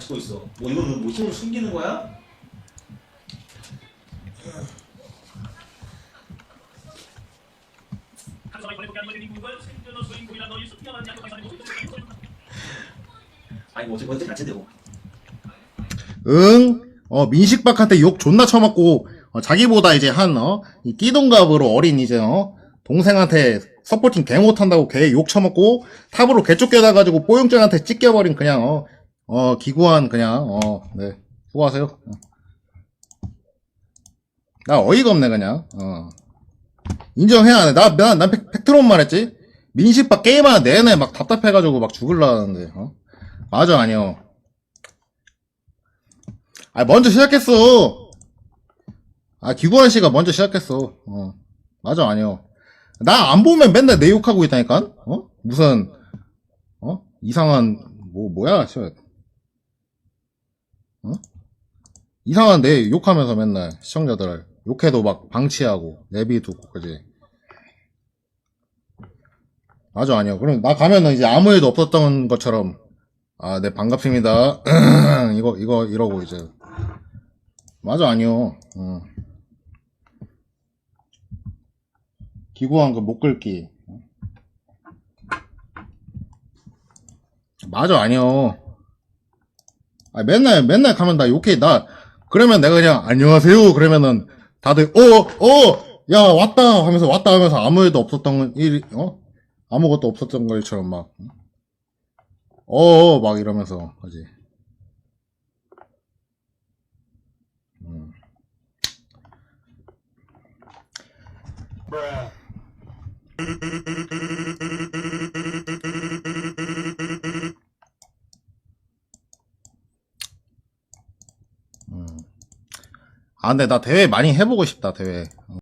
찍고 있어. 뭐 이거는 뭐 힘을 숨기는 거야? 아니 뭐 어쨌든 같이 되고. 응? 어, 민식박한테 욕 존나 쳐맞고, 어, 자기보다 이제 한, 어, 이 띠동갑으로 어린 이제, 어, 동생한테 서포팅 개 못한다고 걔욕 쳐먹고, 탑으로 개 쫓겨나가지고 뽀용증한테 찢겨버린 그냥, 어, 어, 기구한 그냥, 어, 네. 수고하세요. 어. 나 어이가 없네, 그냥, 어. 인정해야 돼. 나, 나, 난 팩, 팩트론 말 했지? 민식박 게임하는 내내 막 답답해가지고 막 죽을라는데, 어? 맞아, 아니요. 아, 먼저 시작했어. 아, 기구한 씨가 먼저 시작했어. 어. 맞아, 아니요. 나 안 보면 맨날 내 욕하고 있다니까? 어? 무슨, 어? 이상한, 뭐, 뭐야, 씨. 어? 이상한 내 욕하면서 맨날 시청자들 욕해도 막 방치하고, 내비두고, 그지? 맞아, 아니요. 그럼 나 가면은 이제 아무 일도 없었던 것처럼, 아, 네, 반갑습니다. 이거, 이거, 이러고 이제. 맞아, 아니요. 어. 기구한 거못 긁기. 맞아, 아니요. 아, 맨날, 맨날 가면 나 욕해. 나, 그러면 내가 그냥, 안녕하세요. 그러면은, 다들, 어, 어, 야, 왔다. 하면서, 왔다 하면서 아무 일도 없었던 일, 어? 아무것도 없었던 것처럼 막, 어, 막 이러면서, 하지. 음. 음. 아, 근데 나 대회 많이 해보고 싶다, 대회.